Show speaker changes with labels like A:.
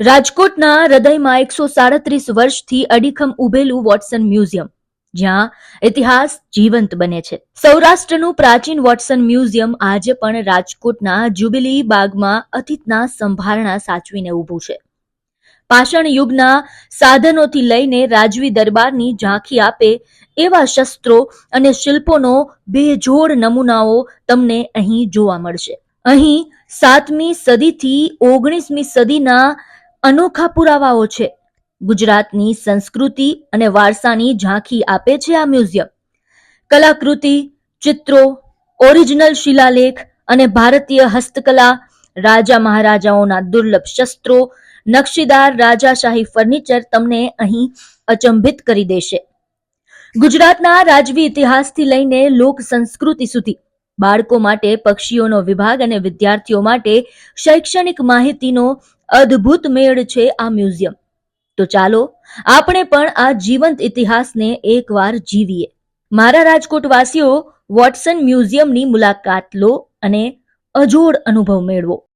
A: રાજકોટના હૃદયમાં એકસો સાડત્રીસ વર્ષથી અડીખમ ઉભેલું વોટસન મ્યુઝિયમ, જ્યાં ઇતિહાસ જીવંત બને છે. સૌરાષ્ટ્રનું પ્રાચીન વોટસન મ્યુઝિયમ આજે પણ રાજકોટના જ્યુબિલી બાગમાં અતીતના સંભારણા સાચવીને ઊભું છે. પાષાણ યુગના સાધનોથી લઈને રાજવી દરબારની ઝાંખી આપે એવા શસ્ત્રો અને શિલ્પોનો બેજોડ નમૂનાઓ તમને અહીં જોવા મળશે. અહીં સાતમી સદીથી ઓગણીસમી સદીના અનોખા પુરાવાઓ છે. ગુજરાતની સંસ્કૃતિ અને વારસાની ઝાંખી આપે છે આ મ્યુઝિયમ. કલાકૃતિ, ચિત્રો, ઓરિજિનલ શિલાલેખ અને ભારતીય હસ્તકલા, રાજા મહારાજાઓના દુર્લભ શસ્ત્રો, નકશીદાર રાજાશાહી ફર્નિચર તમને અહીં અચંભિત કરી દેશે. ગુજરાતના રાજવી ઇતિહાસથી લઈને લોક સંસ્કૃતિ સુધી, બાળકો માટે, પક્ષીઓનો વિભાગ અને વિદ્યાર્થીઓ માટે શૈક્ષણિક માહિતીનો અદ્ભુત મેળ છે આ મ્યુઝિયમ. તો ચાલો, આપણે પણ આ જીવંત ઇતિહાસને એકવાર જીવીએ. મારા રાજકોટવાસીઓ વોટસન મ્યુઝિયમની મુલાકાત લો અને અજોડ અનુભવ મેળવો.